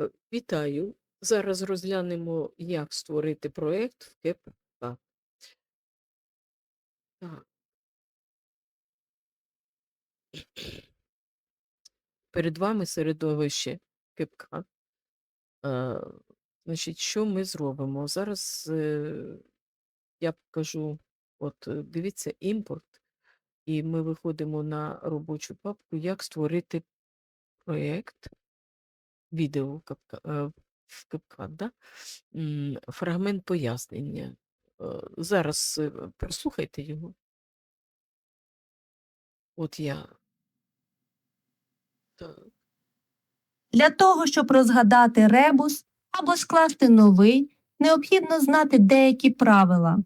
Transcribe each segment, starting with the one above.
Е, Вітаю! Зараз розглянемо, як створити проєкт в. Так. Перед вами середовище КЕПК. Е, Значить, що ми зробимо? Зараз е, я покажу, от дивіться, імпорт, і ми виходимо на робочу папку, як створити проєкт відео в CapCut, е, да? Фрагмент пояснення. Е, Зараз е, прослухайте його. От я. Так. Для того, щоб розгадати ребус або скласти новий, необхідно знати деякі правила.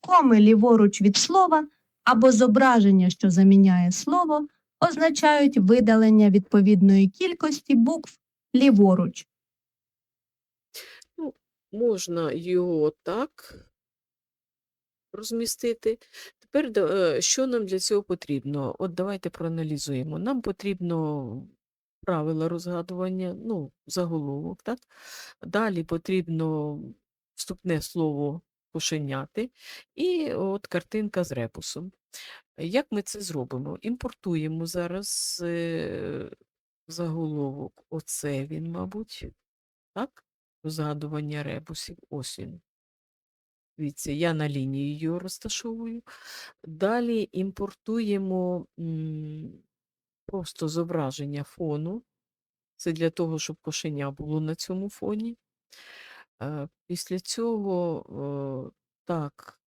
Коми ліворуч від слова або зображення, що заміняє слово, означають видалення відповідної кількості букв ліворуч. Можна його так розмістити. Тепер е, що нам для цього потрібно? От давайте проаналізуємо. Нам потрібно правила розгадування, ну, заголовок, так? Далі потрібно вступне слово кошеняти і от картинка з репусом. Як ми це зробимо? Імпортуємо зараз е, заголовок. Оце він, мабуть, так? Розгадування ребусів. Ось він. Дивіться, я на лінії його розташовую. Далі імпортуємо просто зображення фону. Це для того, щоб кошеня було на цьому фоні. Е, Після цього е, так,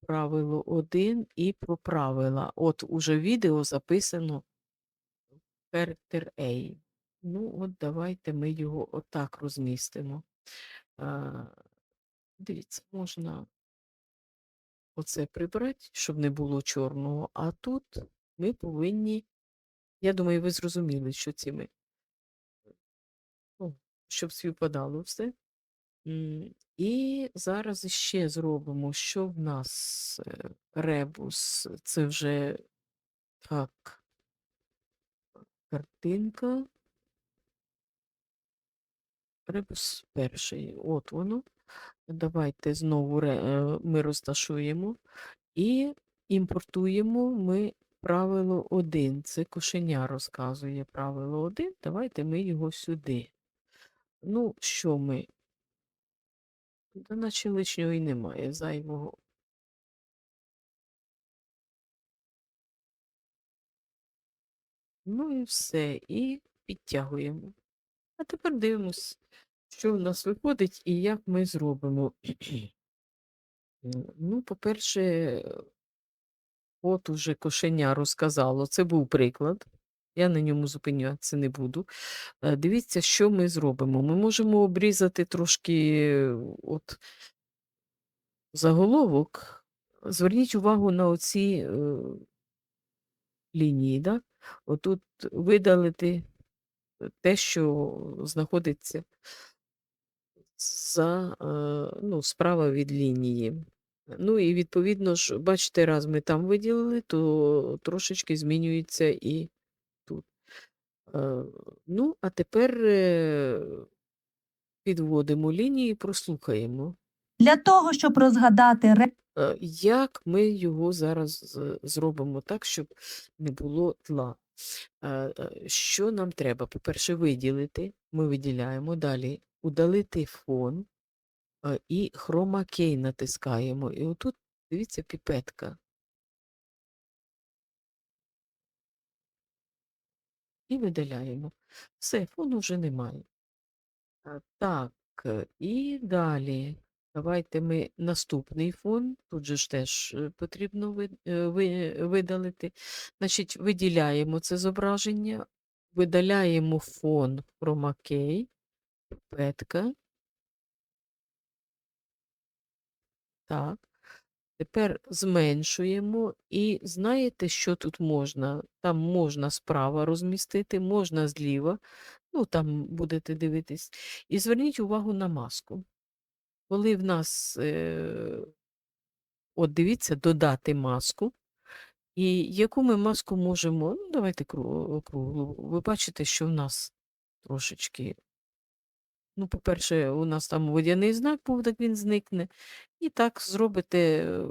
правило 1 і про правила. От уже відео записано характер A. Ну, от давайте ми його отак розмістимо. Дивіться, можна оце прибрати, щоб не було чорного. А тут ми повинні, я думаю, ви зрозуміли, що ці ми, ну, щоб співпадало все. І зараз ще зробимо, що в нас е, ребус, це вже так, картинка. Ребус перший, от воно. Давайте знову е, ми розташуємо і імпортуємо ми правило 1. Це кошеня розказує правило 1. Давайте ми його сюди. Ну, що ми? Та наче лишнього і немає зайвого. Ну і все, і підтягуємо. А тепер дивимось, що в нас виходить і як ми зробимо. Ну, по-перше, от уже кошеня розказало. Це був приклад. Я на ньому зупинятися не буду. Е, Дивіться, що ми зробимо. Ми можемо обрізати трошки от заголовок. Зверніть увагу на оці е, лінії. Да? Отут видалити те, що знаходиться за, е, ну, справа від лінії. Ну і відповідно ж, бачите, раз ми там виділили, то трошечки змінюється і тут. Е, Ну, а тепер е, підводимо лінії і прослухаємо. Для того, щоб розгадати Е, Як ми його зараз зробимо так, щоб не було тла? Е, е, Що нам треба? По-перше, виділити. Ми виділяємо. Далі удалити фон і хромакей натискаємо. І отут, дивіться, піпетка. І видаляємо. Все, фону вже немає. Так, і далі. Давайте ми наступний фон. Тут же ж теж е, потрібно е, ви- видалити. Значить, виділяємо це зображення, видаляємо фон хромакей, петка. Так. Тепер зменшуємо і знаєте, що тут можна? Там можна справа розмістити, можна зліва, ну там будете дивитись. І зверніть увагу на маску. Коли в нас, е, от дивіться, додати маску, і яку ми маску можемо, ну давайте кру- круглу, ви бачите, що в нас трошечки. Ну, по-перше, у нас там водяний знак був, так він зникне. І так зробите, е,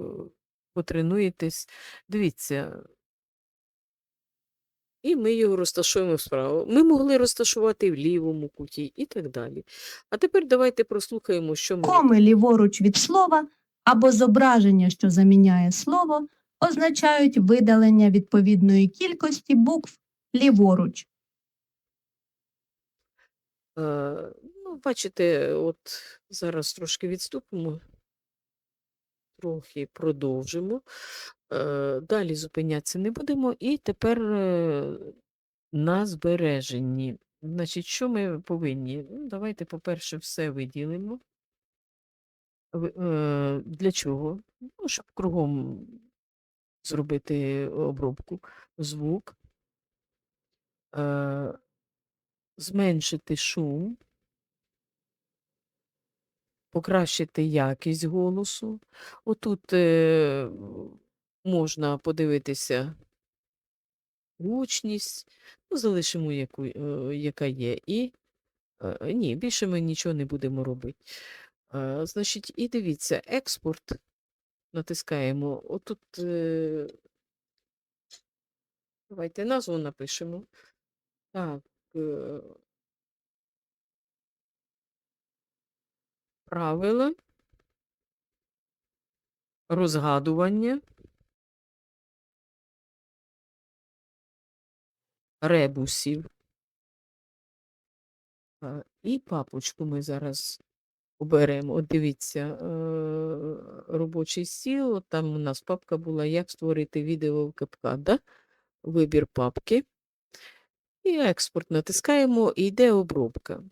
потренуєтесь. Дивіться. І ми його розташуємо справа. Ми могли розташувати в лівому куті і так далі. А тепер давайте прослухаємо, що ми Коми ліворуч від слова або зображення, що заміняє слово, означають видалення відповідної кількості букв ліворуч. Е, ну, бачите, от зараз трошки відступимо, трохи продовжимо. Е, далі зупинятися не будемо. І тепер е, на збереженні. Значить, що ми повинні? Ну, давайте, по-перше, все виділимо. Е, Для чого? Ну, щоб кругом зробити обробку. Звук. Зменшити шум. Покращити якість голосу. Отут можна подивитися гучність, ну, залишимо, яку, е, яка є. І е, ні, більше ми нічого не будемо робити. Е, значить, і дивіться, експорт натискаємо. Отут, е, давайте назву напишемо. Так. Е, правила розгадування ребусів. І папочку ми зараз оберемо. От дивіться, е, робочий стіл. Там у нас папка була Як створити відео в CapCut, да? Вибір папки. І експорт натискаємо, і йде обробка.